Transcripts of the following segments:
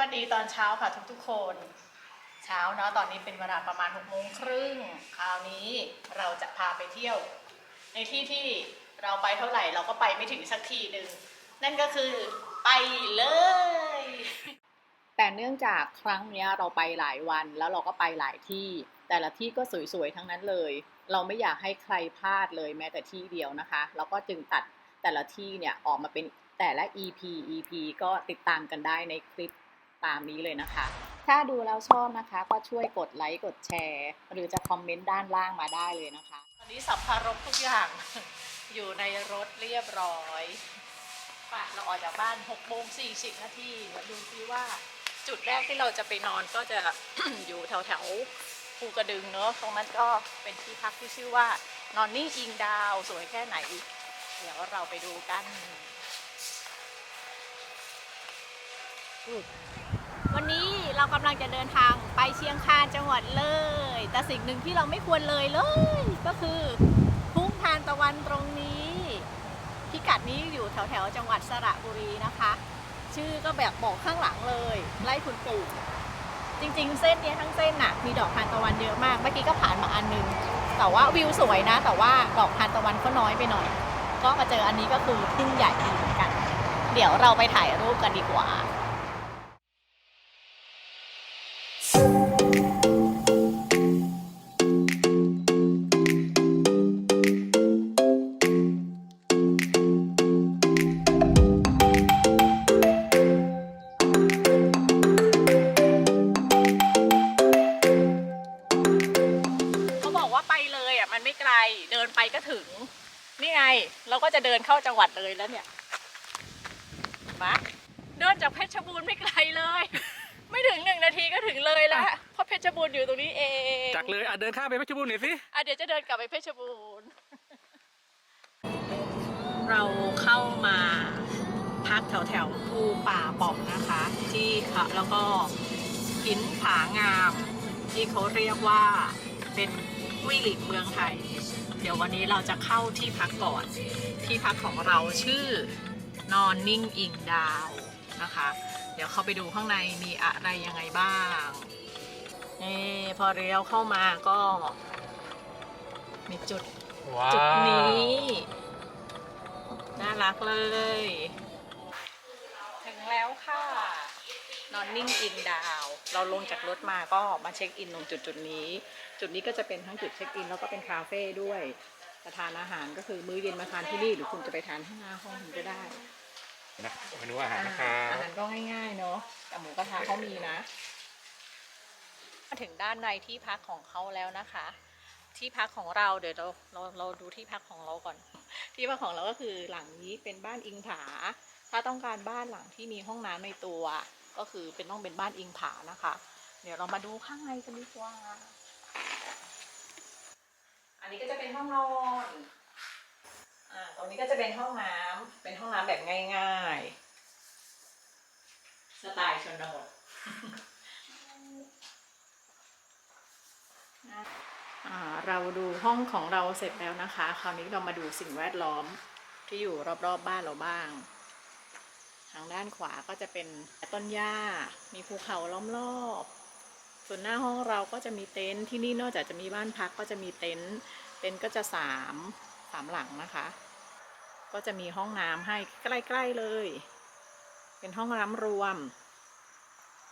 วัสดีตอนเช้าค่ะทุกๆคน เช้าเนาะตอนนี้เป็นเวลาประมาณหกโมงครึ่งคราวนี้เราจะพาไปเที่ยว ในที่ที่เราไปเท่าไหร่เราก็ไปไม่ถึงสักทีหนึ่งนั่นก็คือไปเลย แต่เนื่องจากครั้งนี้เราไปหลายวันแล้วเราก็ไปหลายที่ แต่ละที่ก็สวยๆทั้งนั้นเลย เราไม่อยากให้ใครพลาดเลยแม้แต่ที่เดียวนะคะ เราก็จึงตัดแต่ละที่เนี่ยออกมาเป็นแต่ละ EP EP ก็ติดตามกันได้ในคลิป ตามนี้เลยนะคะ ถ้าดูแล้วชอบนะคะ ก็ช่วยกดไลค์กดแชร์ หรือจะคอมเมนต์ด้านล่างมาได้เลยนะคะ ตอนนี้สัมภาระทุกอย่างอยู่ในรถเรียบร้อยป่ะเราออกจากบ้าน6โมง40นาทีเดี๋ยวดูซิว่าจุดแรกที่เราจะไปนอนก็จะอยู่แถวแถวภูกระดึงเนอะตรงนั้นก็เป็นที่พักที่ชื่อว่านอนนิ่งอิงดาวสวยแค่ไหน เดี๋ยวเราไปดูกัน วันนี้เรากำลังจะเดินทางไปเชียงคานจังหวัดเลย แต่สิ่งหนึ่งที่เราไม่ควรเลยเลย ก็คือทุ่งทานตะวันตรงนี้พิกัดนี้อยู่แถวแถวๆจังหวัดสระบุรีนะคะ ชื่อก็แบบบอกข้างหลังเลยไล่คุณปู่จริงๆ เส้นนี้ทั้งเส้นน่ะมีดอกทานตะวันเยอะมาก เมื่อกี้ก็ผ่านมาอันนึง แต่ว่าวิวสวยนะ แต่ว่าดอกทานตะวันก็น้อยไปหน่อย ก็มาเจออันนี้ก็คือทุ่งใหญ่ดีเหมือนกัน เดี๋ยวเราไปถ่ายรูปกันดีกว่า ดินเข้าจังหวัดเลยแล้วเนี่ยมาเดินจากเพชรบูรณ์ไม่ไกลเลย ไม่ถึงหนึ่งนาทีก็ถึงเลยแล้วเพราะเพชรบูรณ์อยู่ตรงนี้เองจากเลยอะเดินข้ามไปเพชรบูรณ์หน่อยสิอะเดี๋ยวจะเดินกลับไปเพชรบูรณ์เราเข้ามาพักแถวแถวๆภูป่าป่องนะคะ ที่ค่ะแล้วก็หินผางาม ที่เขาเรียกว่าเป็นกุ้ยหลินเมืองไทย เดี๋ยววันนี้เราจะเข้าที่พักก่อน ที่พักของเราชื่อนอนนิ่งอิงดาวนะคะ เดี๋ยวเข้าไปดูข้างในมีอะไรยังไงบ้างนี่พอเลี้ยวเข้ามาก็ มีจุดจุดนี้ น่ารักเลย ถึงแล้วค่ะ นอนนิ่งอินดาว เราลงจากรถมาก็มาเช็คอินตรงจุดจุดๆนี้ จุดนี้ก็จะเป็นทั้งจุดเช็คอินแล้วก็เป็นคาเฟ่ด้วยจะทานอาหารก็คือมื้อเย็นมาทานที่นี่หรือคุณจะไปทานที่หน้าห้องก็ได้นะเมนูอาหารนะคอ่ารัอาบหารก็ง่ายๆเนาะแต่หมูกระทะเขามีนะมาถึงด้านในที่พักของเขาแล้วนะคะ ที่พักของเราเดี๋ยวเราเราเราดูที่พักของเราก่อน ที่พักของเราก็คือหลังนี้เป็นบ้านอิงผา ถ้าต้องการบ้านหลังที่มีห้องน้ำในตัว ก็คือเป็นต้องเป็นบ้านอิงผานะคะ เดี๋ยวเรามาดูข้างในกันดีกว่า อันนี้ก็จะเป็นห้องนอนอ่าตรงนี้ก็จะเป็นห้องน้ำเป็นห้องน้ำแบบง่ายๆ สไตล์ชนบทอ่าเราดูห้องของเราเสร็จแล้วนะคะ คราวนี้เรามาดูสิ่งแวดล้อมที่อยู่รอบๆบบ้านเราบ้าง ทางด้านขวาก็จะเป็นต้นหญ้า มีภูเขาล้อมรอบ ส่วนหน้าห้องเราก็จะมีเต็นท์ที่นี่นอกจากจะมีบ้านพักก็จะมีเต็นท์เต็นท์ก็จะสามสามหลังนะคะ ก็จะมีห้องน้ำให้ใกล้ๆเลย เป็นห้องน้ำรวม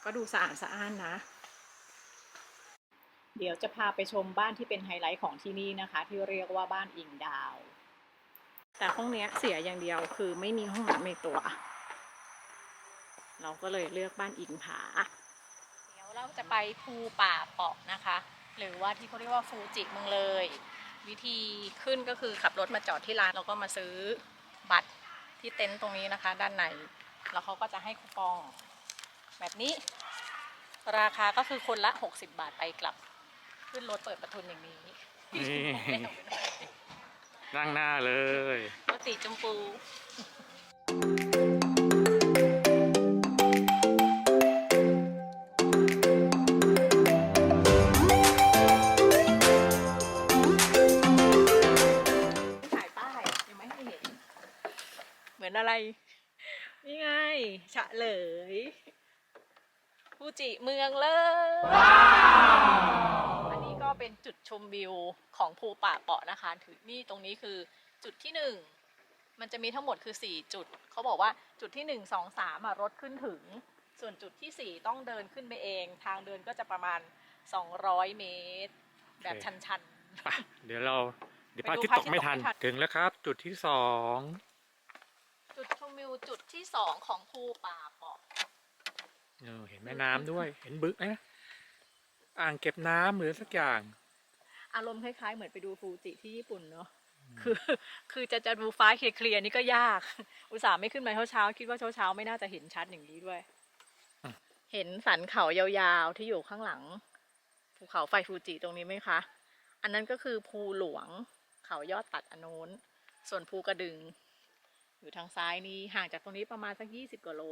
ก็ดูสะอาดสะอ้านนะ เดี๋ยวจะพาไปชมบ้านที่เป็นไฮไลท์ของที่นี่นะคะ ที่เรียกว่าบ้านอิงดาว แต่ห้องเนี้ยเสียอย่างเดียวคือไม่มีห้องน้ำในตัว เราก็เลยเลือกบ้านอิงผา เดี๋ยวเราจะไปภูป่าเปาะนะคะ หรือว่าที่เขาเรียกว่าฟูจิเมืองเลย วิธีขึ้นก็คือขับรถมาจอดที่ร้านแล้วก็มาซื้อบัตรที่เต็นท์ตรงนี้นะคะ ด้านในแล้วเขาก็จะให้คูปอง แบบนี้ ราคาก็คือคนละ 60 บาทไปกลับ ขึ้นรถเปิดประทุนอย่างนี้นี่ นั่งหน้าเลยรถสีชมพู นอะไรนี่ไงฉะเหลยจิเมืองเลย อันนี้ก็เป็นจุดชมวิวของภูป่าเปาะนะคะถือนี่ตรงนี้คือจุดที่หนึ่งมันจะมีทั้งหมดคือ 4 จุด เขาบอกว่าจุดที่ 1 2 3อะรถขึ้นถึง ส่วนจุดทีสี่4 ต้องเดินขึ้นไปเอง ทางเดินก็จะประมาณ 200 เมตร แบบชันไปเดี๋ยวเราเดี๋ยวพไประดูอาทิตย์พระตกไม่อาทิตย์ทันตกไม่ทัน ถึงแล้วครับ จุดที่สองๆจุดชม วิวจุดที่2ของภูป่าเปาะเออเห็นแม่น้ำด้วย เห็นบึกไหมอ่างเก็บน้ำหรือสักอย่าง อารมณ์คล้ายๆ เหมือนไปดูฟูจิที่ญี่ปุ่นเนาะคือ คือจะจะดูฟ้าเคลียร์ๆนี่ก็ยาก อุตส่าห์ไม่ขึ้นมาเช้าๆคิดว่าเช้าๆไม่น่าจะเห็นชัดอย่างนี้ด้วย อะ เห็นสันเขายาวๆที่อยู่ข้างหลังภูเขาไฟฟูจิตรงนี้ไหมคะ อันนั้นก็คือภูหลวงเขายอดตัดอนโน้นส่วนภูกระดึง อยู่ทางซ้ายนี้ห่างจากตรงนี้ประมาณสักยี่สิบกว่าโล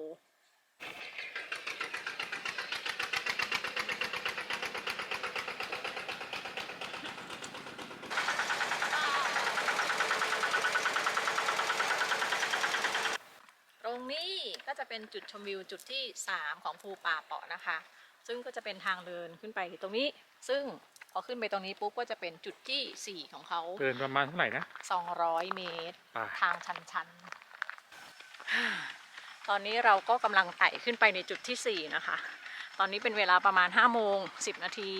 ตรงนี้ก็จะเป็นจุดชมวิวจุดที่ 3 ของภูป่าเปาะนะคะ ซึ่งก็จะเป็นทางเดินขึ้นไปตรงนี้ ซึ่ง อขึ้นไปตรงนี้ปุ๊บก็จะเป็นจุดที่ 4 ของเขาเดินประมาณเท่าไหร่นะ 200 เมตร ไป ทางชันๆ ตอนนี้เราก็กำลังไต่ขึ้นไปในจุดที่ 4 นะคะ ตอนนี้เป็นเวลาประมาณ5โมง10 นาที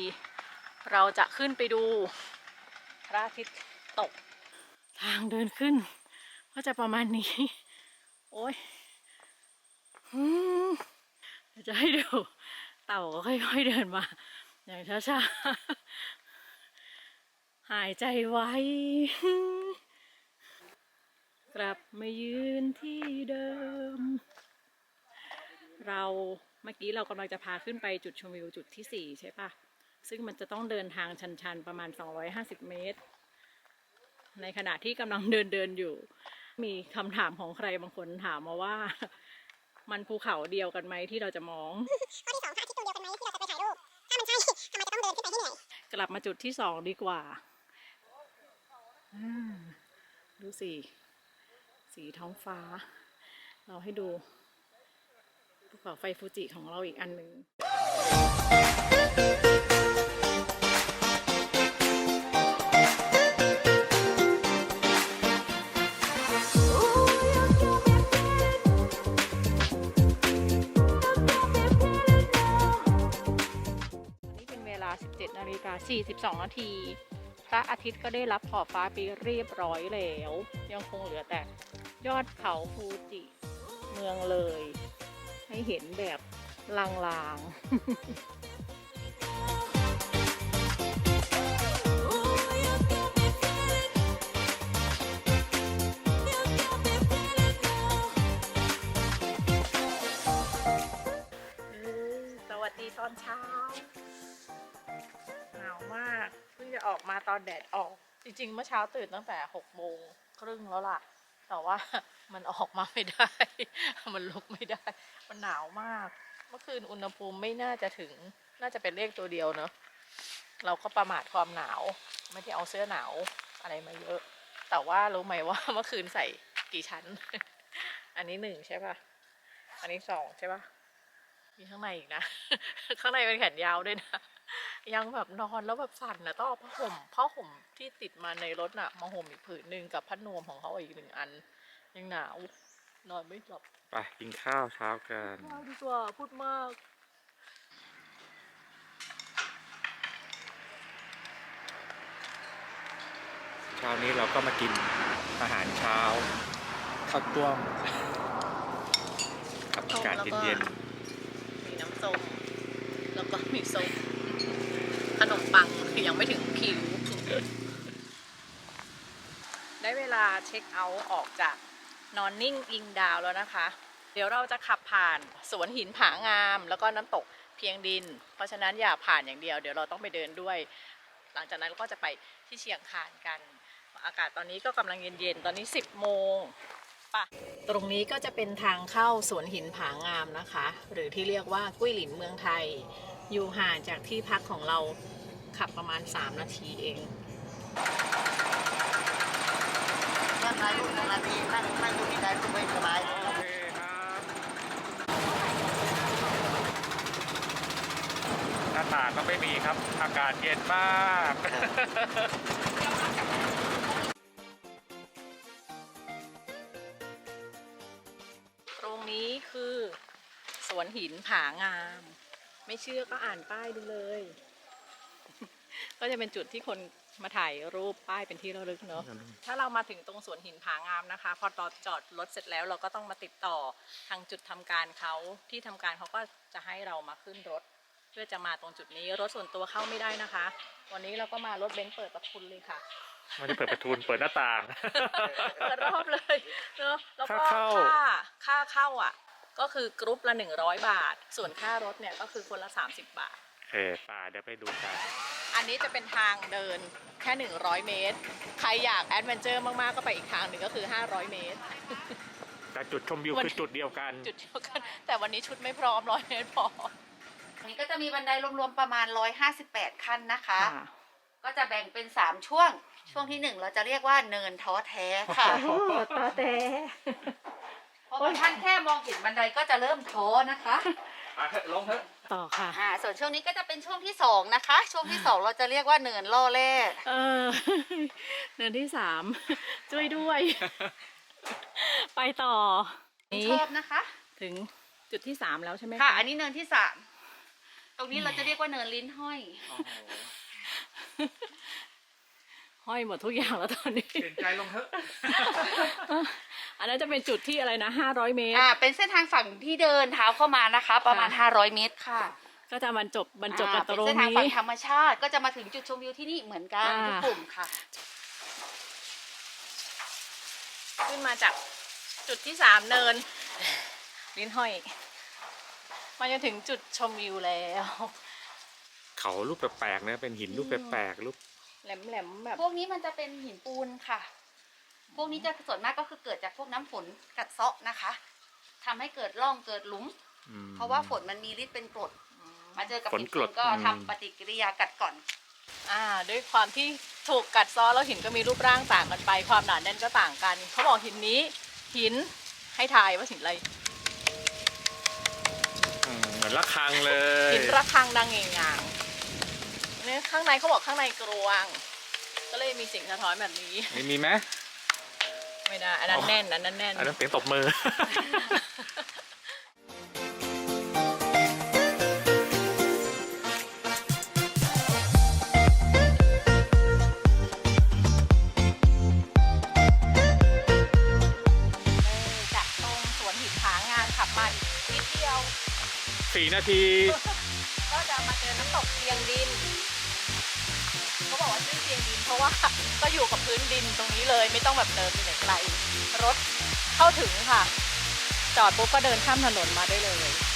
เราจะขึ้นไปดูพระอาทิตย์ตก ทางเดินขึ้น ก็จะประมาณนี้ โอ้ยอืมเดี๋ยวจะให้ดู เต่าก็ค่อยๆเดินมา อย่างช้าๆ หายใจไว้ กลับมายืนที่เดิม เราเมื่อกี้เรากำลังจะพาขึ้นไปจุดชมวิวจุดที่สี่ใช่ปะซึ่งมันจะต้องเดินทางชันๆ ประมาณ 250 เมตร ในขณะที่กำลังเดินเดินๆอยู่ มีคำถามของใครบางคนถามมาว่า มันภูเขาเดียวกันไหมที่เราจะมองข้อที่สองพระ กลับมาจุดที่สองดีกว่าอ่า ดูสี สีท้องฟ้า เราให้ดูภูเขาไฟฟูจิของเราอีกอันหนึ่ง 42 นาที พระอาทิตย์ก็ได้รับขอบฟ้าไปเรียบร้อยแล้ว ยังคงเหลือแต่ยอดเขาฟูจิ เมืองเลย ให้เห็นแบบลางๆสวัสดีตอนเช้า ออกมาตอนแดดออก จริง ๆ เมื่อเช้าตื่นตั้งแต่หกโมงครึ่งแล้วล่ะ แต่ว่ามันออกมาไม่ได้ มันลุกไม่ได้ มันหนาวมาก เมื่อคืนอุณหภูมิไม่น่าจะถึง น่าจะเป็นเลขตัวเดียวเนอะเราก็ประมาทความหนาว ไม่ได้เอาเสื้อหนาวอะไรมาเยอะ แต่ว่ารู้ไหมว่าเมื่อคืนใส่กี่ชั้น อันนี้หนึ่งใช่ปะอันนี้สองใช่ปะมีข้างในอีกนะ ข้างในเป็นแขนยาวด้วยนะ ยังแบบนอนแล้วแบบสั่นนะต้องเอาผ้าห่มผ้าห่มที่ติดมาในรถน่ะมาห่มอีกผืนหนึ่งกับผ้านวมของเขาอีกหนึ่งอัน ยังหนาวนอนไม่หลับไปกินข้าวเช้ากันข้าวดีกว่าพูดมากเช้านี้เราก็มากินอาหารเช้าข้าวต้วมกับอากาศเย็นมีน้ำส้มแล้วก็มีส้ม ขนมปังยังไม่ถึงคิว ได้เวลาเช็คเอาท์ออกจากนอนนิ่งอิงดาวแล้วนะคะ เดี๋ยวเราจะขับผ่านสวนหินผางาม แล้วก็น้ำตกเพียงดิน เพราะฉะนั้นอย่าผ่านอย่างเดียว เดี๋ยวเราต้องไปเดินด้วย หลังจากนั้นเราก็จะไปที่เชียงคานกัน อากาศตอนนี้ก็กำลังเย็นๆ ตอนนี้ 10 โมงปะตรงนี้ก็จะเป็นทางเข้าสวนหินผางามนะคะ หรือที่เรียกว่ากุ้ยหลินเมืองไทย อยู่ห่างจากที่พักของเราขับประมาณ 3 นาทีเองนั่งถ่ายรูปหนึ่งนาทีนั่งนั่งดูดีใจสบายสบายๆโอเคครับต่างก็ไม่มีครับ อากาศเย็นมาก ตรงนี้คือ สวนหินผางาม ไม่เชื่อก็อ่านป้ายดูเลย ก็จะเป็นจุดที่คนมาถ่ายรูปป้ายเป็นที่ระลึกเนาะ ถ้าเรามาถึงตรงสวนหินผางามนะคะ พอตอจอดรถเสร็จแล้วเราก็ต้องมาติดต่อทางจุดทำการเขาที่ทำการเขาก็จะให้เรามาขึ้นรถ เพื่อจะมาตรงจุดนี้รถส่วนตัวเข้าไม่ได้นะคะ วันนี้เราก็มารถเบนซ์เปิดประทุนเลยค่ะไม่ได้เปิดประตูเปิดหน้าต่างเปิดรอบเลยเนอะแล้วก็ค่าเข้าค่าค่าเข้าอะ ก็คือกรุ๊ปละ 100 บาท ส่วนค่ารถเนี่ยก็คือคนละ 30 บาทโอเคป่าเดี๋ยวไปดูกันอันนี้จะเป็นทางเดินแค่ 100 เมตร ใครอยากแอดเวนเจอร์มาก ๆ ก็ไปอีกทางหนึ่งก็คือ 500 เมตร แต่จุดชมวิววันคือจุดเดียวกัน จุดเดียวกัน แต่วันนี้ชุดไม่พร้อมร้อยเมตรพออันนี้ก็จะมีบันไดรวมๆประมาณ 158 ขั้นนะคะค่ะก็จะแบ่งเป็น 3 ช่วง ช่วงที่ 1 เราจะเรียกว่าเนินท้อแท้ค่ะ ตาแต่ เพราะว่าท่านแค่มองเห็นบันไดก็จะเริ่มท้อนะคะลงเถอะต่อค่ะ อ่า ส่วนช่วงนี้ก็จะเป็นช่วงที่2นะคะ ช่วงที่2เราจะเรียกว่าเนินล่อแร่เออเดินที่สามช่วยด้วย ไปต่อชอบนะคะ ถึงจุดที่สามแล้วใช่ไหมค่ะ อันนี้เนินที่3ตรงนี้เราจะเรียกว่าเนินลิ้นห้อยห้อยหมดทุกอย่างแล้วตอนนี้ เปลี่ยนใจลงเถอะ อันนั้นจะเป็นจุดที่อะไรนะห้าร้อยเมตร อ่าเป็นเส้นทางฝั่งที่เดินเท้าเข้ามานะคะ ประมาณค่ะ500 เมตรค่ะก็จะบรรจบบรรจบกันอ่าตรงเป็นเส้นทางนี้ฝั่งธรรมชาติ ก็จะมาถึงจุดชมวิวที่นี่เหมือนกันอ่าทุกกลุ่มค่ะ ขึ้นมาจากจุดที่สามเนิน ลิ้นห้อยมาจนถึงจุดชมวิวแล้ว เขารูปแปลกๆนะเป็นหินรูปแปลกๆรูปแหลมๆแบบ พวกนี้มันจะเป็นหินปูนค่ะ พวกนี้จะส่วนมากก็คือเกิดจากพวกน้ำฝนกัดเซาะนะคะทำให้เกิดร่องเกิดหลุมอืมเพราะว่าฝนมันมีฤทธิ์เป็นกรด มาเจอกับฝนหินกรปูดนก็อืมทำปฏิกิริยากัดก่อนอ่าด้วยความที่ถูกกัดเซ้อแล้วหินก็มีรูปร่างต่างกันไป ความหนาแน่นก็ต่างกัน เขาบอกหินนี้หินให้ทายว่าหินอะไรอืมเหมือนระฆังเลยหินระฆังดังเงงางเนี่ยข้างในเขาบอกข้างในกรวง ก็เลยมีเสิ่งสะท้อนแบบนี้ มีมีไหม ไม่ได้ อันนั้นแน่น อันนั้นแน่น อันนั้นเสียงตบมือ จากตรงสวนหินผางานขับมาอีกนิดเดียว สี่นาที ก็จะมาเจอน้ำตกเพียงดิน เขาบอกว่าชื่อเพียงดิน เพราะว่าก็อยู่กับพื้นดินตรงนี้เลยไม่ต้องแบบเดินไปไหน ไกลรถเข้าถึงค่ะ จอดปุ๊บก็เดินข้ามถนนมาได้เลย